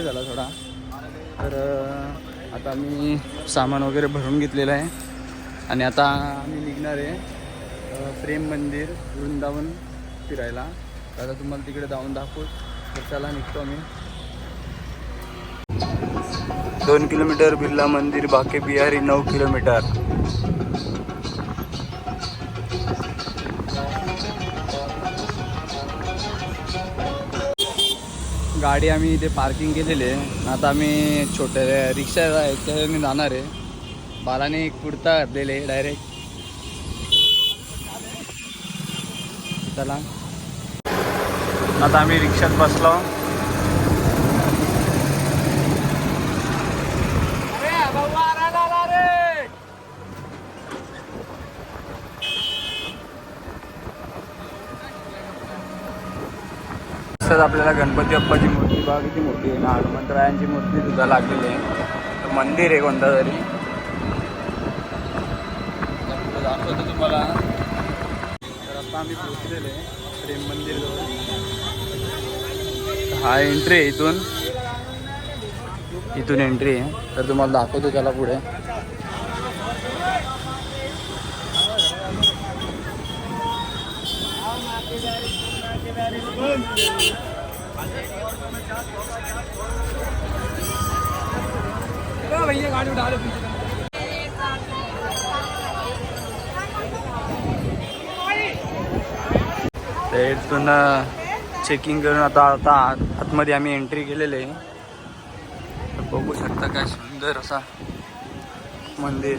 Late झाला थोडा. तर आता मी सामान वगैरे भरून घेतलेलं आहे. आणि आता आम्ही निघणार आहे प्रेम मंदिर वृंदावन फिरायला. आता तुम्हाला तिकडे जाऊन दाखवू. तर त्याला निघतो आम्ही. दोन किलोमीटर बिर्ला मंदिर बाके बिहारी नऊ किलोमीटर. गाडी आम्ही इथे पार्किंग केलेली आहे. आता आम्ही छोट्या रिक्षा याच्याने जाणार आहे. बालाने एक कुर्ता घातलेले डायरेक्ट चला. आता आम्ही रिक्षात बसलो. दिवसात आपल्याला गणपती बाप्पाची मूर्ती बघा किती मोठी आहे. ना हनुमंतरायांची मूर्ती सुद्धा लागलेली आहे. तर मंदिर आहे कोणता तरी. दाखवतो तुम्हाला तर आता आम्ही पोचलेलो प्रेम मंदिर हा एंट्री आहे इथून. इथून एंट्री आहे. तर तुम्हाला दाखवतो त्याला पुढे. ते इथून चेकिंग करून आता आता आत- आतमध्ये आम्ही एंट्री केलेली आहे. बघू शकता काय सुंदर असा मंदिर.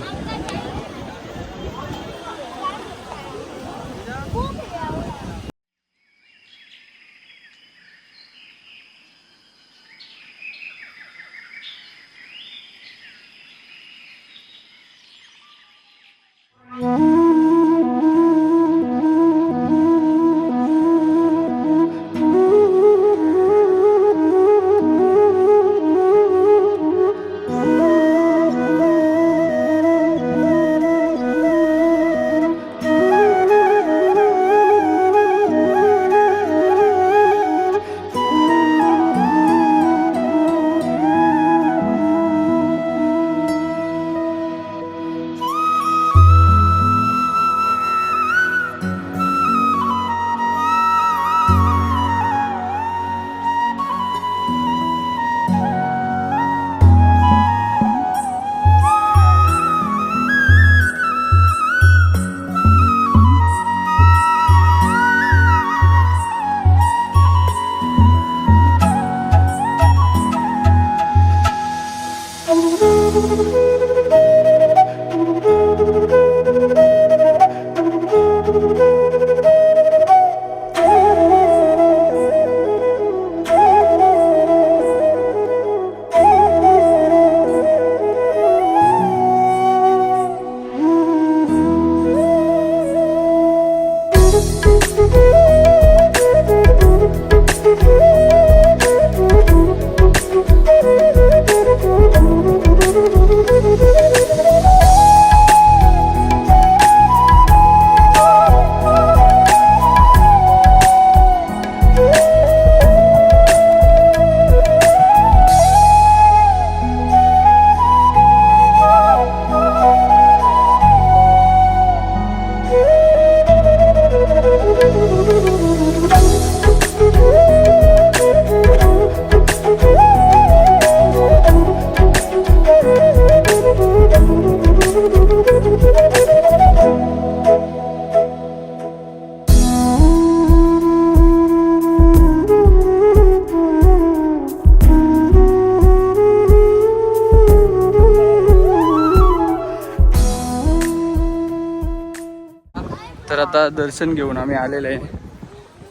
आता दर्शन घेऊन आम्ही आलेले आहे.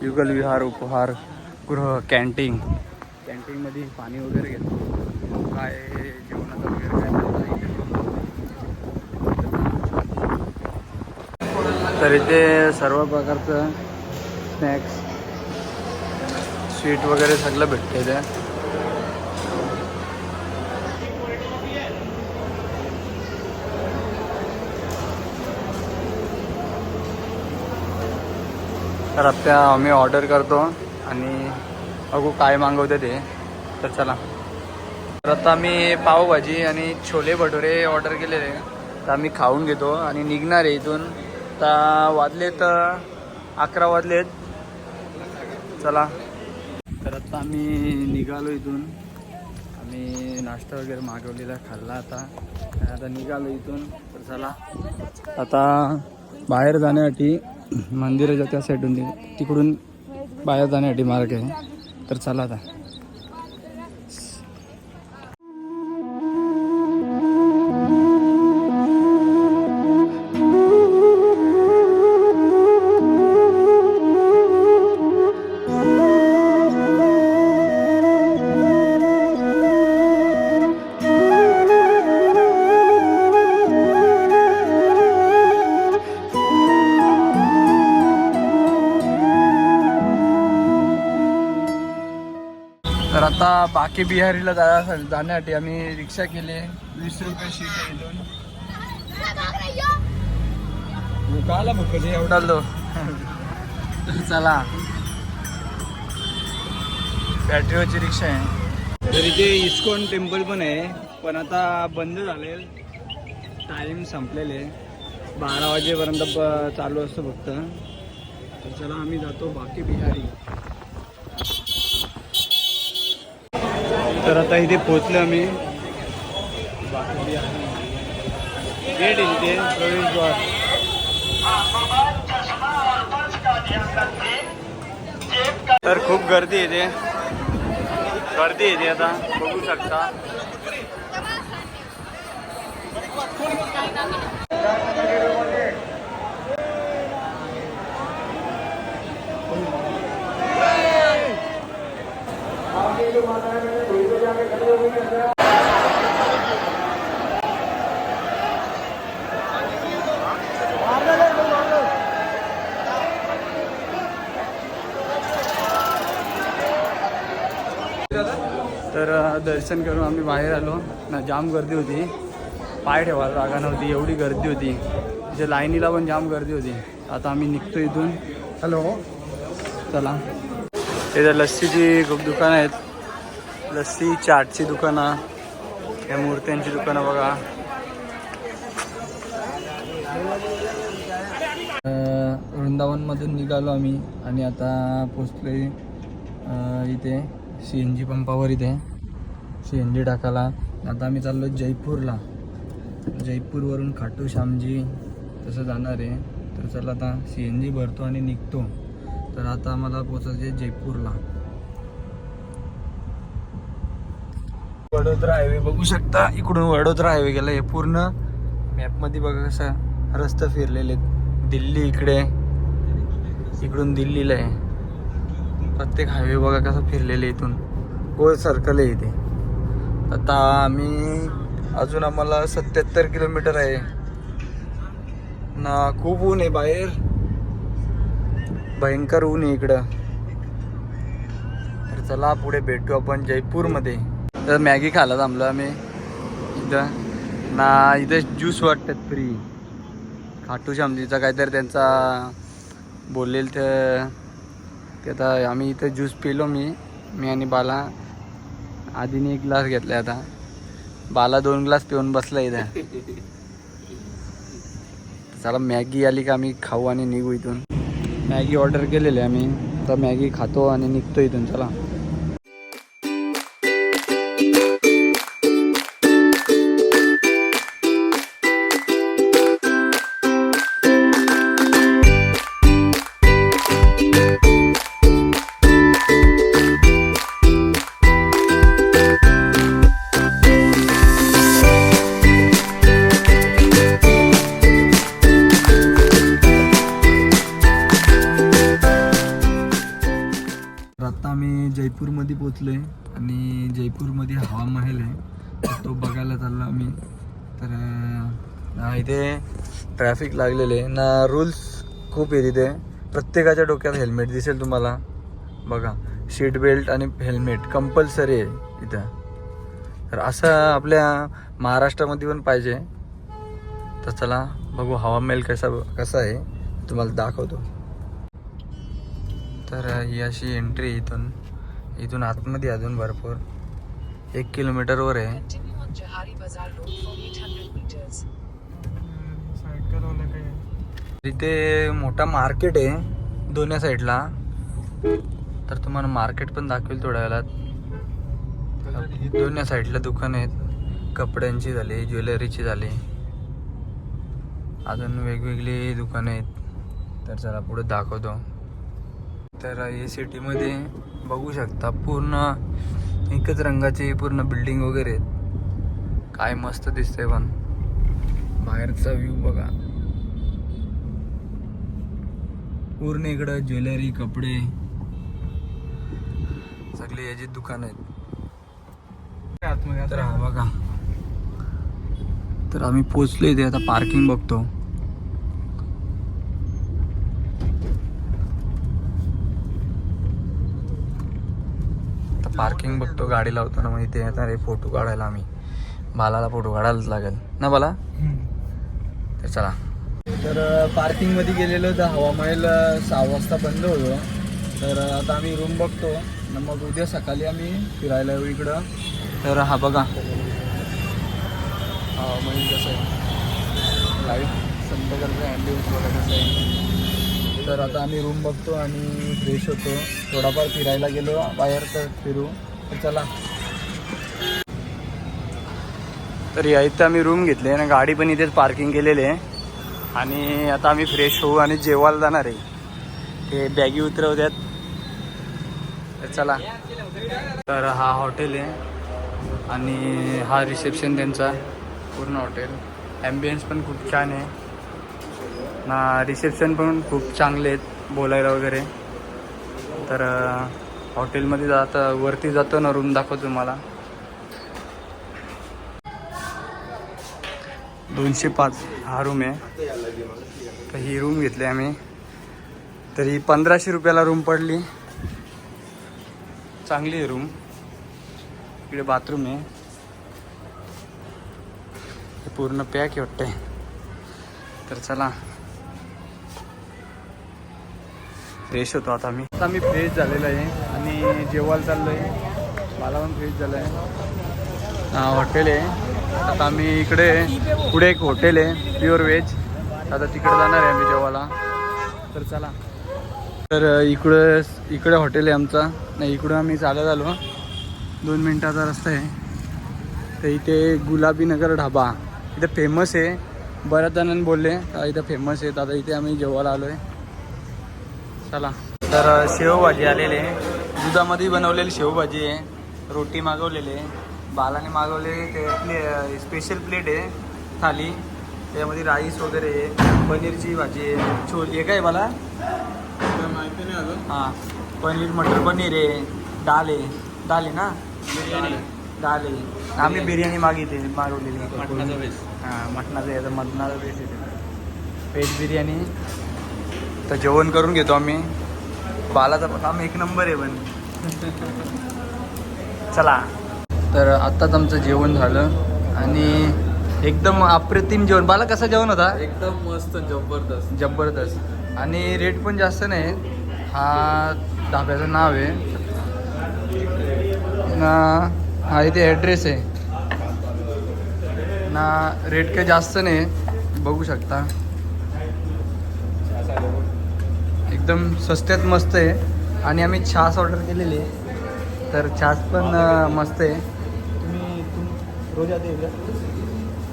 युगल विहार उपहार गृह कॅन्टीन कॅन्टीनमध्ये पाणी वगैरे घेतो. काय जेवणाचं वगैरे काय तर इथे सर्व प्रकारचं स्नॅक्स स्वीट वगैरे सगळं भेटतं इथे. तर आता आम्ही ऑर्डर करतो आणि बघू काय मागवते ते. तर चला. तर आता आम्ही पावभाजी आणि छोले भटुरे ऑर्डर केलेले. तर आम्ही खाऊन घेतो आणि निघणार आहे इथून. आता वाजलेत अकरा वाजलेत. चला. तर आता आम्ही निघालो इथून. आम्ही नाश्ता वगैरे मागवलेला खाल्ला आता. आता निघालो इथून. तर चला. आता बाहेर जाण्यासाठी मंदिराच्या त्या साईडून तिकडून बाहेर जाण्यासाठी मार्ग आहे. तर चला आता. बाकी बिहारीला जा जाण्यासाठी आम्ही रिक्षा केली. वीस रुपये शीट आहे इथून. भुकाला भुक एवढा लो. चला. बॅटरीवरची रिक्षा आहे. तर इथे इस्कॉन टेम्पल पण आहे. पण आता बंद झाले. टाईम संपलेले. बारा वाजेपर्यंत चालू असतो फक्त. तर चला आम्ही जातो बाकी बिहारी. तर आता इथे पोहोचलो आम्ही. गेट इथे प्रवेशद्वार तर खूप गर्दी येते गर्दी येते आता बघू शकता. तर दर्शन करून आम्ही बाहेर आलो. ना जाम गर्दी होती. पाय ठेवायला जागा नव्हती एवढी गर्दी होती. तिथे लाईनीला पण जाम गर्दी होती. आता आम्ही निघतो इथून. हॅलो चला. इथे लस्सीची खूप दुकानं आहेत. लस्सी चाटची दुकानं या मूर्त्यांची दुकानं बघा. वृंदावनमधून निघालो आम्ही आणि आता पोचले इथे सी एन जी पंपावर इथे सी एन जी टाकायला आता आम्ही चाललो जयपूरला. जयपूरवरून खाटू श्यामजी तसं जाणार आहे. तर चला आता सी एन जी भरतो आणि निघतो. तर आता मला पोचायचं आहे जयपूरला. वडोदरा हायवे बघू शकता इकडून वडोदरा हायवे गेला. हे पूर्ण मॅपमध्ये बघा कसं रस्ते फिरलेले आहेत. दिल्ली इकडे इकडून दिल्लीला आहे. प्रत्येक हायवे बघा कसं फिरलेले इथून. गोल सर्कल आहे इथे. आता आम्ही अजून आम्हाला सत्याहत्तर किलोमीटर आहे. ना खूप ऊन आहे बाहेर. भयंकर ऊन आहे इकडं. तर चला पुढे भेटू आपण जयपूरमध्ये. तर मॅगी खायला थांबलो आम्ही. इथं. ना इथं ज्यूस वाटतात फ्री खाटू श्यामजीचा काहीतरी त्यांचा बोललेल ते ते आता आम्ही इथं ज्यूस पिलो मी मी आणि बाला. आधीने एक ग्लास घेतला आता. बाला दोन ग्लास पिऊन बसला इथं. चला मॅगी आली का आम्ही खाऊ आणि निघू इथून. मॅगी ऑर्डर केलेली आहे आम्ही. तर मॅगी खातो आणि निघतो इथून. चला. आता आम्ही जयपूरमध्ये पोचलो आहे आणि जयपूरमध्ये हवा महल आहे तो बघायला चाललो आम्ही. तर इथे ट्रॅफिक लागलेले ना रूल्स खूप आहे तिथे. प्रत्येकाच्या डोक्यात हेल्मेट दिसेल तुम्हाला. बघा सीट बेल्ट आणि हेल्मेट कंपल्सरी आहे इथं. तर असं आपल्या महाराष्ट्रामध्ये पण पाहिजे. तर चला बघू हवा महल कसा कसा आहे. तुम्हाला दाखवतो. तर ही अशी एंट्री इथून. इथून आतमध्ये अजून भरपूर. एक किलोमीटरवर आहे. Continue on Johari Bazaar Road for 800 meters. Cycle वाला काही इथे मोठा मार्केट आहे दोन्ही साईडला तर तुम्हाला मार्केट पण दाखवेल थोड्या वेळात. दोन्ही साईडला दुकान आहेत. कपड्यांची झाली ज्वेलरीची झाली. अजून वेगवेगळी दुकानं आहेत. तर चला पुढे दाखवतो. तर हे सिटीमध्ये बघू शकता पूर्ण एकच रंगाची पूर्ण बिल्डिंग वगैरे आहेत. काय मस्त दिसतंय पण. बाहेरचा व्ह्यू बघा. पूर्ण इकडं ज्वेलरी कपडे. सगळे याची दुकान आहेत. तर हा बघा. तर आम्ही पोचलो इथे आता पार्किंग बघतो आता पार्किंग बघतो गाडी लावतो ना मग इथे येणार रे फोटो काढायला आम्ही. बालाला फोटो काढायलाच लागेल. ना बाला? तर चला. तर पार्किंगमध्ये गेलेलो तर हवामहल सहा वाजता बंद होतो. तर आता आम्ही रूम बघतो. ना मग उद्या सकाळी आम्ही फिरायला येऊ इकडं. तर हा बघा. हवामहल कसं आहे? लाइट संध्याकाळचं ॲम्बियन्स बघा कसं आहे? तर आता आम्ही रूम बघतो आणि फ्रेश होतो. थोडाफार फिरायला गेलो बाहेर तर फिरू. तर चला. तर या इथं आम्ही रूम घेतले आणि गाडी पण इथेच पार्किंग केलेली आहे. आणि आता आम्ही फ्रेश होऊ आणि जेवायला जाणार आहे. ते बॅगी उतरवत्यात. तर चला. तर हा हॉटेल आहे आणि हा रिसेप्शन त्यांचा. पूर्ण हॉटेल ॲम्बियन्स पण खूप छान आहे. ना रिसेप्शन पण खूप चांगले आहेत बोलायला वगैरे. तर हॉटेलमध्ये जाता वरती जातो ना रूम दाखवतो तुम्हाला. दोनशे पाच हा रूम आहे. तर ही रूम घेतली आम्ही. तर ही पंधराशे रुपयाला रूम पडली. चांगली आहे रूम इकडे बाथरूम आहे. हे पूर्ण पॅक आहे वाटते तर चला फ्रेश होतो आता मी आता मी फ्रेश झालेलो आहे आणि जेवायला चाललो आहे मला पण फ्रेश झालं आहे हा हॉटेल आहे. आता आम्ही इकडे पुढे एक हॉटेल आहे प्युअर व्हेज आता तिकडे जाणार आहे आम्ही जेवायला. तर चला. तर इकडं इकडे हॉटेल आहे आमचा. नाही इकडं आम्ही चालत आलो. दोन मिनटाचा रस्ता आहे. तर इथे गुलाबी नगर ढाबा. इथे फेमस आहे. बऱ्याच जणांनी बोलले इथं फेमस आहे आता इथे आम्ही जेवायला आलो आहे चला तर शेवभाजी आलेली आहे. दुधामध्ये बनवलेली शेवभाजी आहे. रोटी मागवलेली आहे. बालाने मागवले ते प्ले स्पेशल प्लेट आहे. थाली. त्यामध्ये राईस वगैरे आहे. पनीरची भाजी आहे. छोल हे काय बाला माहिती नाही अजून? हां. पनीर मटर पनीर आहे. दाल आहे. दाल आहे ना? बिर्याणी. दाल आहे. आम्ही बिर्याणी मागितली मागवलेली. मटणाचा बेस हां मटणाचं आहे. तर मटणाचा बेस आहे. व्हेज बिर्याणी. तर जेवण करून घेतो आम्ही. बालाचा पण आम्ही एक नंबर आहे पण. चला. तर आत्ताच आमचं जेवण झालं आणि एकदम अप्रतिम जेवण. बाला कसं जेवण होता? एकदम मस्त जबरदस्त. जबरदस्त. आणि रेट पण जास्त नाही. हा ढाब्याचं नाव आहे. ना हा इथे ॲड्रेस आहे. ना रेट काही जास्त नाही. बघू शकता. एकदम स्वस्त्यात मस्त आहे. आणि आम्ही छास ऑर्डर केलेली आहे. तर छास पण मस्त आहे. तुम्ही तुम रोज येते इकडे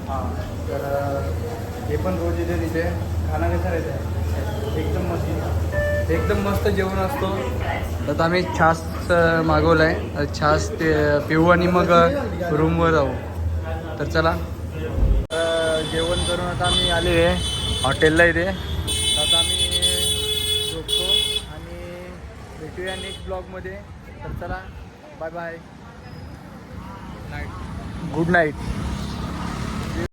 हां तर हे पण रोज येते तिथे. खाना कसा राहते? एकदम मस्त. एकदम मस्त जेवण असतो. तर आता आम्ही छास मागवलं आहे छास ते पिऊ आणि मग रूमवर जाऊ. तर चला. जेवण करून आता आम्ही आले हॉटेलला इथे तर आता आम्ही झोपतो आणि भेटूया नेक्स्ट ब्लॉगमध्ये तर चला bye bye night good night